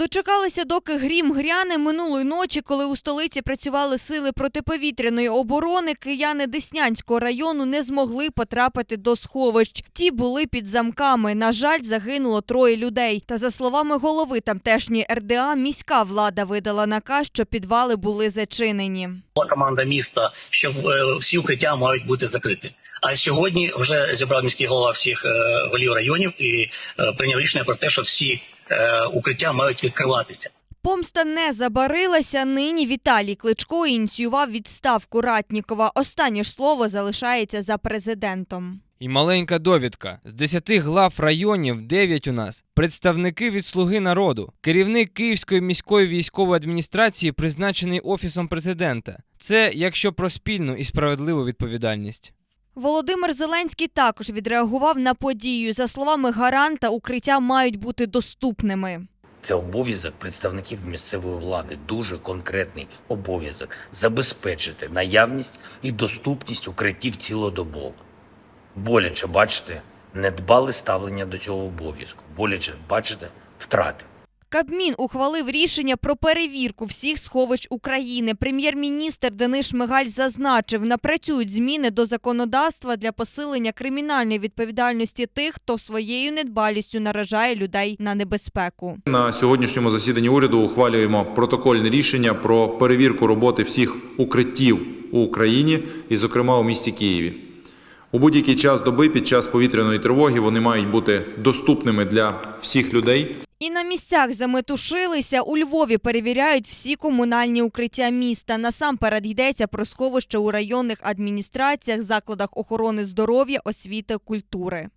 Дочекалися, доки грім гряне минулої ночі, коли у столиці працювали сили протиповітряної оборони. Кияни Деснянського району не змогли потрапити до сховищ. Ті були під замками. На жаль, загинуло троє людей. Та за словами голови тамтешньої РДА, міська влада видала наказ, що підвали були зачинені. команда міста, що е, всі укриття мають бути закриті. А сьогодні вже зібрав міський голова всіх е, голів районів і е, прийняв рішення про те, що всі укриття мають відкриватися. Помста не забарилася. Нині Віталій Кличко ініціював відставку Ратнікова. Останнє ж слово залишається за президентом. І маленька довідка: з 10 глав районів 9 у нас представники від слуги народу. Керівник Київської міської військової адміністрації призначений офісом президента. Це якщо про спільну і справедливу відповідальність. Володимир Зеленський також відреагував на подію. За словами гаранта, укриття мають бути доступними. Це обов'язок представників місцевої влади, дуже конкретний обов'язок забезпечити наявність і доступність укриттів цілодобово. Боляче бачите, недбале ставлення до цього обов'язку. Боляче бачите втрати. Кабмін ухвалив рішення про перевірку всіх сховищ України. Прем'єр-міністр Денис Шмигаль зазначив, напрацюють зміни до законодавства для посилення кримінальної відповідальності тих, хто своєю недбалістю наражає людей на небезпеку. На сьогоднішньому засіданні уряду ухвалюємо протокольне рішення про перевірку роботи всіх укриттів у Україні, і, зокрема, у місті Києві. У будь-який час доби під час повітряної тривоги вони мають бути доступними для всіх людей. І на місцях заметушилися. У Львові перевіряють всі комунальні укриття міста. Насамперед йдеться про сховище у районних адміністраціях, закладах охорони здоров'я, освіти, культури.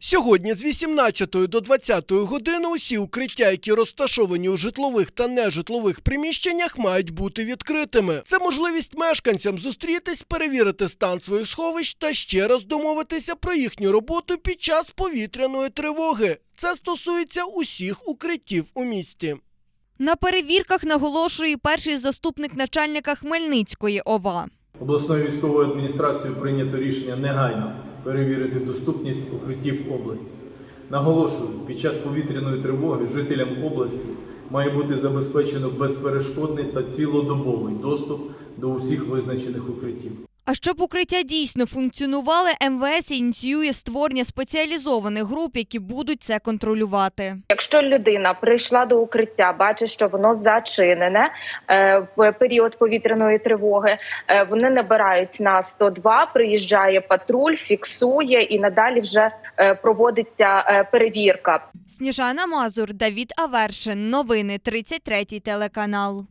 Сьогодні з 18 до 20 години усі укриття, які розташовані у житлових та нежитлових приміщеннях, мають бути відкритими. Це можливість мешканцям зустрітись, перевірити стан своїх сховищ та ще раз домовитися про їхню роботу під час повітряної тривоги. Це стосується усіх укриттів у місті. На перевірках наголошує перший заступник начальника Хмельницької ОВА. Обласною військовою адміністрацією прийнято рішення негайно перевірити доступність укриттів області. Наголошую, під час повітряної тривоги жителям області має бути забезпечено безперешкодний та цілодобовий доступ до усіх визначених укриттів. А щоб укриття дійсно функціонували, МВС ініціює створення спеціалізованих груп, які будуть це контролювати. Якщо людина прийшла до укриття, бачить, що воно зачинене е, в період повітряної тривоги, е, вони набирають на 102, приїжджає патруль, фіксує і надалі вже е, проводиться перевірка. Сніжана Мазур, Давід Авершин. Новини 33 телеканал.